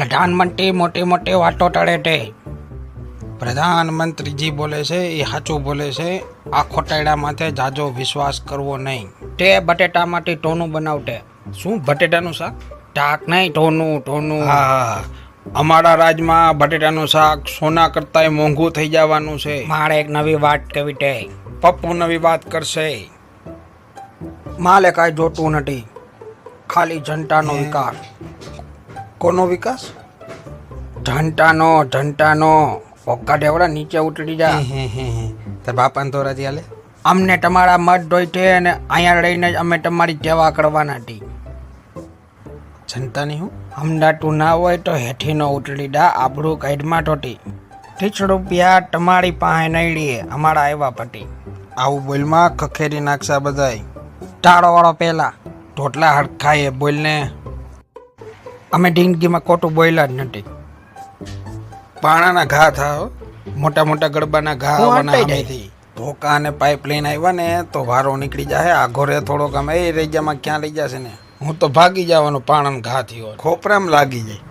પ્રધાનમંત્રી મોટી મોટી વાતો ટળે તે. પ્રધાનમંત્રીજી બોલે છે એ સાચું બોલે છે આ ખોટાડા માથે જાજો વિશ્વાસ કરવો નહીં. તે બટેટામાંથી ટોનું બનાવટે શું બટેટાનું શાક? ટાક નહીં ટોનું ટોનું. હા અમારા રાજમાં બટેટાનું શાક સોના કરતાંય મોંઘું થઈ જવાનું છે. મારે એક નવી વાત કહેવી તે. પપ્પુ નવી વાત કરશે. માલે કાંઈ જોતું નથી. ખાલી જનતાનો વિકાસ કોનો વિકાસ? ઢંટાનો ઢંટાનો. ઓક્કા ઢેવડા નીચે ઉતરી જા. તાર બાપાને તો રાજી હાલે? અમને તમારા મત ડોઈટે અને અહીંયા રહીને જ અમે તમારી સેવા કરવાના હતી જનતાની હું? હમદાતું ના હોય તો હેઠીનો ઉતરી ડા આપણું કાઢમાં ટોટી ત્રીસ રૂપિયા તમારી પાસે નહીં લઈએ અમારા આવ્યા પટી. આવું બોલમાં ખખેરી નાખશા બધાય. ટાળો વાળો પહેલા ઢોટલા હરખાય બોલને. અમે ઢીંગીમાં ખોટું બોયલા જ નથી. પાણાના ઘા થા મોટા મોટા ગરબાના ઘા આવવાના સામેથી ધોકા અને પાઇપ લઈને આવ્યા ને તો વારો નીકળી જાય આ ઘોરે થોડોક અમે એ રેજામાં ક્યાં લઈ જશે ને? હું તો ભાગી જવાનો પાણાના ઘા થયો. ખોપરામ લાગી જાય.